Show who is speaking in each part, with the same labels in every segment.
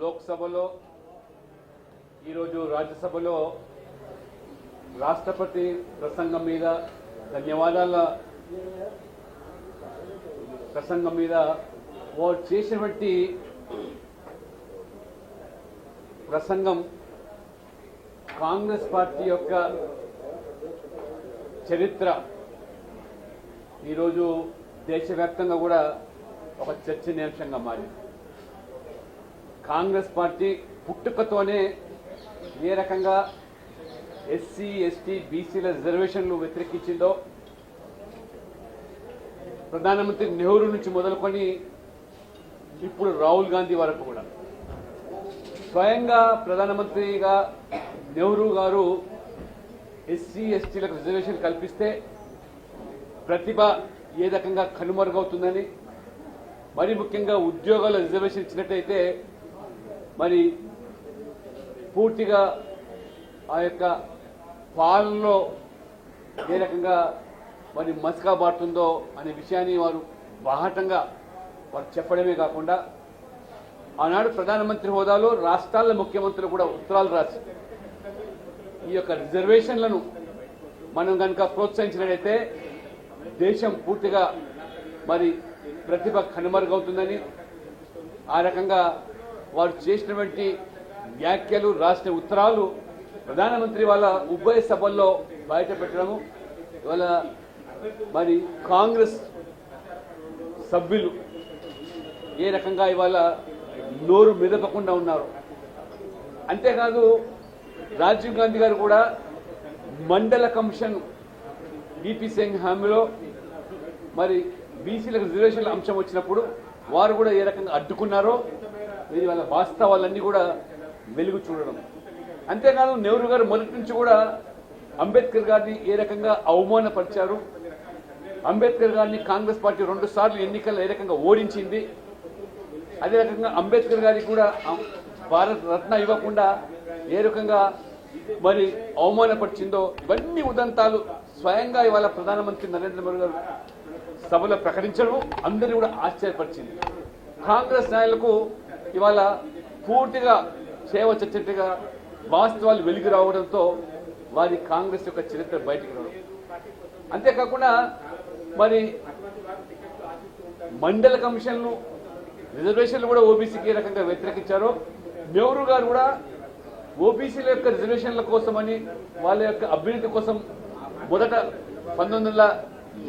Speaker 1: లోక్సభలో ఈరోజు రాజ్యసభలో రాష్ట్రపతి ప్రసంగం మీద ధన్యవాదాల ప్రసంగం మీద వారు చేసినటువంటి ప్రసంగం కాంగ్రెస్ పార్టీ యొక్క చరిత్ర. ఈరోజు దేశవ్యాప్తంగా కూడా ఒక చర్చనీయాంశంగా మారింది. కాంగ్రెస్ పార్టీ పుట్టుకతోనే ఏ రకంగా ఎస్సీ ఎస్టీ బీసీల రిజర్వేషన్లు వ్యతిరేకించిందో ప్రధానమంత్రి నెహ్రూ నుంచి మొదలుకొని ఇప్పుడు రాహుల్ గాంధీ వరకు కూడా. స్వయంగా ప్రధానమంత్రిగా నెహ్రూ గారు ఎస్సీ ఎస్టీలకు రిజర్వేషన్ కల్పిస్తే ప్రతిభ ఏ రకంగా కనుమరుగవుతుందని మరి ముఖ్యంగా ఉద్యోగాల రిజర్వేషన్ ఇచ్చినట్టయితే మరి పూర్తిగా ఆ యొక్క పాలనలో ఏ రకంగా మరి మసకా బారుతుందో అనే విషయాన్ని వారు బాహటంగా వారు చెప్పడమే కాకుండా ఆనాడు ప్రధానమంత్రి హోదాలో రాష్ట్రాల ముఖ్యమంత్రులు కూడా ఉత్తరాలు రాసి ఈ యొక్క రిజర్వేషన్లను మనం కనుక ప్రోత్సహించినట్లయితే దేశం పూర్తిగా మరి ప్రతిభ కనుమరుగవుతుందని ఆ రకంగా వారు చేసినటువంటి వ్యాఖ్యలు రాసిన ఉత్తరాలు ప్రధానమంత్రి వాళ్ళ ఉభయ సభల్లో బయట పెట్టడము ఇవాళ మరి కాంగ్రెస్ సభ్యులు ఏ రకంగా ఇవాళ నోరు మెదపకుండా ఉన్నారు. అంతేకాదు రాజీవ్ గాంధీ గారు కూడా మండల కమిషన్ బీపీ సింగ్ హామీలో మరి బీసీలకు రిజర్వేషన్ల అంశం వచ్చినప్పుడు వారు కూడా ఏ రకంగా అడ్డుకున్నారో వాళ్ళ వాస్తవాలన్నీ కూడా వెలుగు చూడడం. అంతేకాదు నెహ్రూ గారు మొదటి నుంచి కూడా అంబేద్కర్ గారిని ఏ రకంగా అవమానపరిచారు? అంబేద్కర్ గారిని కాంగ్రెస్ పార్టీ రెండు సార్లు ఎన్నికల్లో ఏ రకంగా ఓడించింది? అదే రకంగా అంబేద్కర్ గారికి కూడా భారత రత్న ఇవ్వకుండా ఏ రకంగా మరి అవమానపరిచిందో ఇవన్నీ ఉదంతాలు స్వయంగా ఇవాళ ప్రధానమంత్రి నరేంద్ర మోడీ గారు సభలో ప్రకటించడం అందరినీ కూడా ఆశ్చర్యపరిచింది. కాంగ్రెస్ నాయకులకు ఇవాళ పూర్తిగా సేవ చచ్చట్టుగా వాస్తవాలు వెలిగి రావడంతో వారి కాంగ్రెస్ యొక్క చరిత్ర బయటికి రావడం. అంతేకాకుండా మరి మండల కమిషన్లు రిజర్వేషన్లు కూడా ఓబీసీకి ఏ రకంగా వ్యతిరేకించారో నెహ్రూ గారు కూడా ఓబీసీల యొక్క రిజర్వేషన్ల కోసమని వాళ్ళ యొక్క అభ్యున్నతి కోసం మొదట పంతొమ్మిది వందల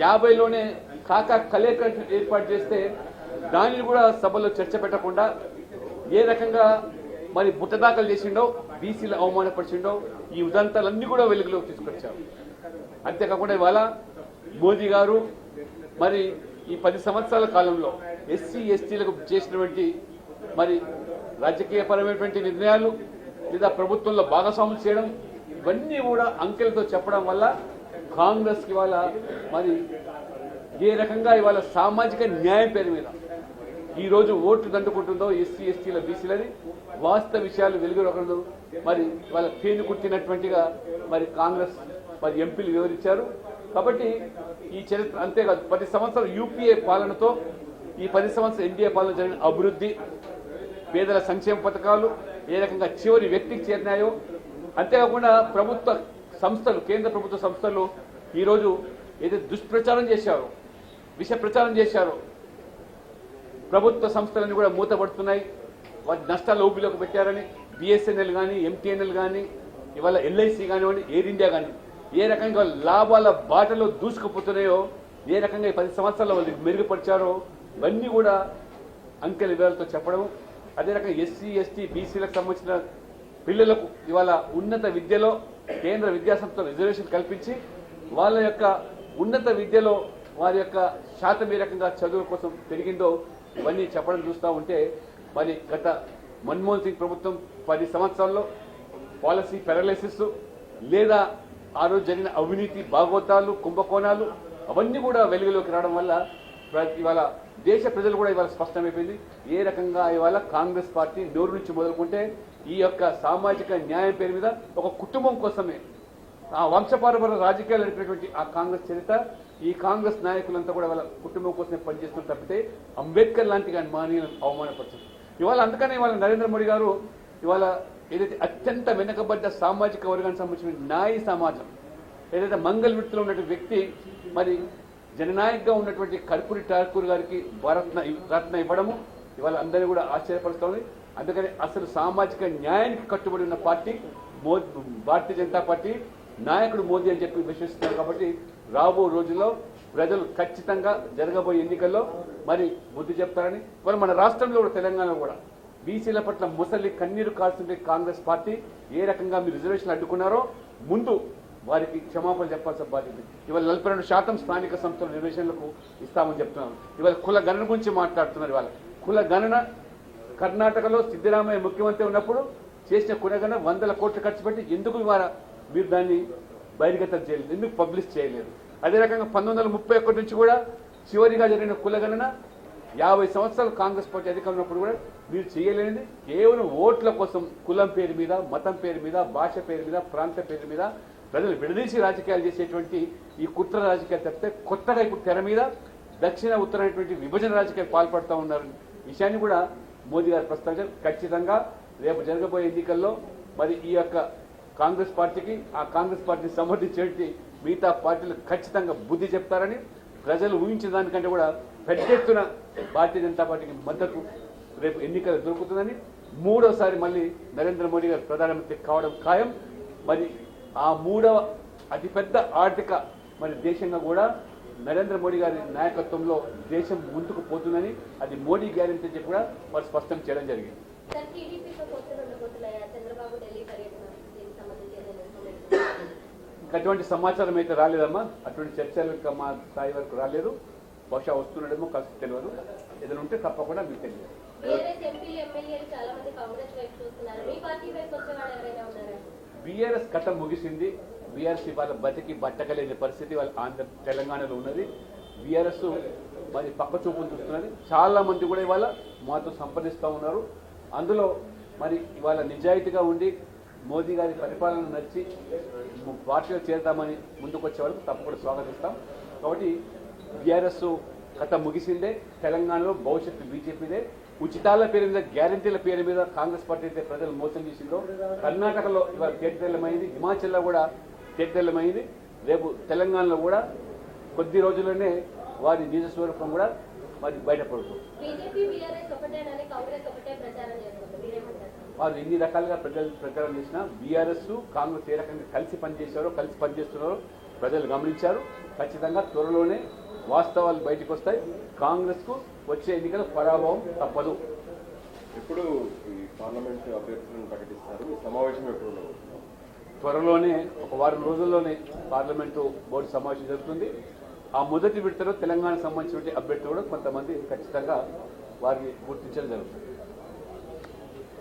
Speaker 1: యాభైలోనే కాకా కలేకర్ ఏర్పాటు చేస్తే దానిని కూడా సభలో చర్చ పెట్టకుండా ఏ రకంగా మరి బుట్టదాఖలు చేసిండో బీసీలు అవమానపరిచిండో ఈ ఉదంతాలన్నీ కూడా వెలుగులోకి తీసుకొచ్చారు. అంతేకాకుండా ఇవాళ మోదీ గారు మరి ఈ పది సంవత్సరాల కాలంలో ఎస్సీ ఎస్టీలకు చేసినటువంటి మరి రాజకీయపరమైనటువంటి నిర్ణయాలు లేదా ప్రభుత్వంలో భాగస్వాములు చేయడం ఇవన్నీ కూడా అంకెలతో చెప్పడం వల్ల కాంగ్రెస్కి ఇవాళ మరి ఏ రకంగా ఇవాళ సామాజిక న్యాయం పేరు మీద ఈ రోజు ఓట్లు దండుకుంటుందో ఎస్సీ ఎస్టీల బీసీలని వాస్తవ విషయాలు వెలుగురకూడదు మరి వాళ్ళ పేరు కుట్టినటువంటిగా మరి కాంగ్రెస్ మరి ఎంపీలు వివరించారు. కాబట్టి ఈ చరిత్ర అంతేకాదు పది సంవత్సరాలు యూపీఏ పాలనతో ఈ పది సంవత్సరాలు ఎన్డీఏ పాలన జరిగిన అభివృద్ధి పేదల సంక్షేమ పథకాలు ఏ రకంగా చివరి వ్యక్తికి చేరినాయో అంతేకాకుండా ప్రభుత్వ సంస్థలు కేంద్ర ప్రభుత్వ సంస్థలు ఈరోజు ఏదైతే దుష్ప్రచారం చేశారో విష ప్రచారం చేశారో ప్రభుత్వ సంస్థలన్నీ కూడా మూతపడుతున్నాయి. వాటి నష్టాలు ఊపిలోకి పెట్టారని బిఎస్ఎన్ఎల్ కానీ ఎంటీఎన్ఎల్ కానీ ఇవాళ ఎల్ఐసి కానివ్వండి ఎయిర్ ఇండియా కానీ ఏ రకంగా లాభాల బాటలో దూసుకుపోతున్నాయో ఏ రకంగా ఈ పది సంవత్సరాల వాళ్ళు మెరుగుపరిచారో ఇవన్నీ కూడా అంకెల వివరాలతో చెప్పడం. అదే రకంగా ఎస్సీ ఎస్టీ బీసీలకు సంబంధించిన పిల్లలకు ఇవాళ ఉన్నత విద్యలో కేంద్ర విద్యాసంస్థ రిజర్వేషన్ కల్పించి వాళ్ళ యొక్క ఉన్నత విద్యలో వారి యొక్క శాతం ఏ రకంగా చదువు కోసం పెరిగిందో ఇవన్నీ చెప్పడం చూస్తూ ఉంటే మరి గత మన్మోహన్ సింగ్ ప్రభుత్వం పది సంవత్సరాల్లో పాలసీ పెరలైసిస్ లేదా ఆ రోజు జరిగిన అవినీతి భాగవతాలు కుంభకోణాలు అవన్నీ కూడా వెలుగులోకి రావడం వల్ల ఇవాళ దేశ ప్రజలు కూడా ఇవాళ స్పష్టమైపోయింది. ఏ రకంగా ఇవాళ కాంగ్రెస్ పార్టీ నోరు నుంచి మొదలుకుంటే ఈ యొక్క సామాజిక న్యాయం పేరు మీద ఒక కుటుంబం కోసమే ఆ వంశపారపర రాజకీయాలు నడిపినటువంటి ఆ కాంగ్రెస్ చరిత్ర ఈ కాంగ్రెస్ నాయకులంతా కూడా వాళ్ళ కుటుంబం కోసమే పనిచేస్తున్న తప్పితే అంబేద్కర్ లాంటి కానీ మానీయులను అవమానపరచదు ఇవాళ అందుకనే ఇవాళ నరేంద్ర మోడీ గారు ఇవాళ ఏదైతే అత్యంత వెనుకబడ్డ సామాజిక వర్గానికి సంబంధించిన న్యాయ సమాజం ఏదైతే మంగళ వృత్తిలో ఉన్నటువంటి వ్యక్తి మరి జననాయకగా ఉన్నటువంటి కర్పూరి ఠాకూర్ గారికి భారత్న రత్న ఇవ్వడము ఇవాళ అందరినీ కూడా ఆశ్చర్యపరుస్తోంది. అందుకని అసలు సామాజిక న్యాయానికి కట్టుబడి ఉన్న పార్టీ మో భారతీయ జనతా పార్టీ నాయకుడు మోదీ అని చెప్పి విశ్వసిస్తున్నారు కాబట్టి రాబో రోజుల్లో ప్రజలు ఖచ్చితంగా జరగబోయే ఎన్నికల్లో మరి బుద్ధి చెప్తారని మరి మన రాష్ట్రంలో కూడా తెలంగాణలో కూడా. బీసీల పట్ల ముసలి కన్నీరు కాల్స్తుంటే కాంగ్రెస్ పార్టీ ఏ రకంగా మీరు రిజర్వేషన్లు అడ్డుకున్నారో ముందు వారికి క్షమాపణ చెప్పాల్సిన బాధ్యత ఇవాళ నలభై రెండు శాతం స్థానిక సంస్థల రిజర్వేషన్లకు ఇస్తామని చెప్తున్నారు ఇవాళ కుల గణన గురించి మాట్లాడుతున్నారు ఇవాళ. కుల గణన కర్ణాటకలో సిద్ధరామయ్య ముఖ్యమంత్రి ఉన్నప్పుడు చేసిన కులగణన వందల కోట్లు ఖర్చు పెట్టి ఎందుకు ఇవాళ మీరు దాన్ని బహిర్గతం చేయలేదు. ఎందుకు పబ్లిష్ చేయలేదు? అదే రకంగా పంతొమ్మిది ముప్పై ఒకటి నుంచి కూడా చివరిగా జరిగిన కులగణన యాభై సంవత్సరాలు కాంగ్రెస్ పార్టీ అధికారంలో ఉన్నప్పుడు కూడా మీరు చేయలేనిది. కేవలం ఓట్ల కోసం కులం పేరు మీద మతం పేరు మీద భాష పేరు మీద ప్రాంత పేరు మీద ప్రజలు విడదీసి రాజకీయాలు చేసేటువంటి ఈ కుట్ర రాజకీయాలు తప్పితే కొత్తగా ఇప్పుడు తెర మీద దక్షిణ ఉత్తరైనటువంటి విభజన రాజకీయాలు పాల్పడుతూ ఉన్నారు. విషయాన్ని కూడా మోదీ గారు ప్రస్తావించారు. ఖచ్చితంగా రేపు జరగబోయే ఎన్నికల్లో మరి ఈ యొక్క కాంగ్రెస్ పార్టీకి ఆ కాంగ్రెస్ పార్టీని సమర్థించేటి మిగతా పార్టీలు ఖచ్చితంగా బుద్ధి చెప్తారని ప్రజలు ఊహించిన దానికంటే కూడా పెద్ద ఎత్తున భారతీయ జనతా పార్టీకి మద్దతు రేపు ఎన్నికలు దొరుకుతుందని మూడోసారి మళ్ళీ నరేంద్ర మోడీ గారు ప్రధానమంత్రి కావడం ఖాయం. మరి ఆ మూడవ అతిపెద్ద ఆర్థిక మరి దేశంగా కూడా నరేంద్ర మోడీ గారి నాయకత్వంలో దేశం ముందుకు పోతుందని అది మోడీ గ్యారెంటీ చెప్పి కూడా వారు స్పష్టం చేయడం జరిగింది. అటువంటి సమాచారం అయితే రాలేదమ్మా. అటువంటి చర్చలు ఇంకా మా స్థాయి వరకు రాలేదు. బహుశా వస్తున్నాడేమో కలిసి తెలియదు. ఏదైనా ఉంటే తప్పకుండా మీకు తెలియదు.
Speaker 2: బీఆర్ఎస్ వాళ్ళు
Speaker 1: కథ ముగిసింది. బీఆర్ఎస్ ఇవాళ బతికి బట్టకలేని పరిస్థితి వాళ్ళ ఆంధ్ర తెలంగాణలో ఉన్నది. బీఆర్ఎస్ మరి పక్క చూపులు చూస్తున్నది. చాలా మంది కూడా ఇవాళ మాతో సంప్రదిస్తూ ఉన్నారు. అందులో మరి ఇవాళ నిజాయితీగా ఉండి మోదీ గారి పరిపాలన నచ్చి పార్టీలో చేరుతామని ముందుకు వచ్చే వరకు తప్పకుండా స్వాగతిస్తాం. కాబట్టి బీఆర్ఎస్ కథ ముగిసిందే. తెలంగాణలో భవిష్యత్తు బీజేపీదే. ఉచితాల పేరు మీద గ్యారంటీల పేరు మీద కాంగ్రెస్ పార్టీ అయితే ప్రజలు మోసం చేసిందో కర్ణాటకలో ఇవాళ తేటతెల్లమైంది హిమాచల్లో కూడా తేటతెల్లమైంది రేపు తెలంగాణలో కూడా కొద్ది రోజుల్లోనే వారి నిజ స్వరూపం కూడా మరి బయటపడుతుంది వారు ఎన్ని రకాలుగా ప్రజలు ప్రచారం చేసినా బీఆర్ఎస్ కాంగ్రెస్ ఏ రకంగా కలిసి పనిచేశారో కలిసి పనిచేస్తున్నారో ప్రజలు గమనించారు. ఖచ్చితంగా త్వరలోనే వాస్తవాలు బయటకు వస్తాయి. కాంగ్రెస్కు వచ్చే ఎన్నికల పరాభవం తప్పదు.
Speaker 3: ఎప్పుడు ఈ పార్లమెంట్ అభ్యర్థులను ప్రకటిస్తారు? సమావేశం ఎప్పుడు
Speaker 1: త్వరలోనే ఒక వారం రోజుల్లోనే పార్లమెంటు బోర్డు సమావేశం జరుగుతుంది. ఆ మొదటి విడతలో తెలంగాణకు సంబంధించిన అభ్యర్థులు కూడా కొంతమంది ఖచ్చితంగా వారిని గుర్తించడం జరుగుతుంది.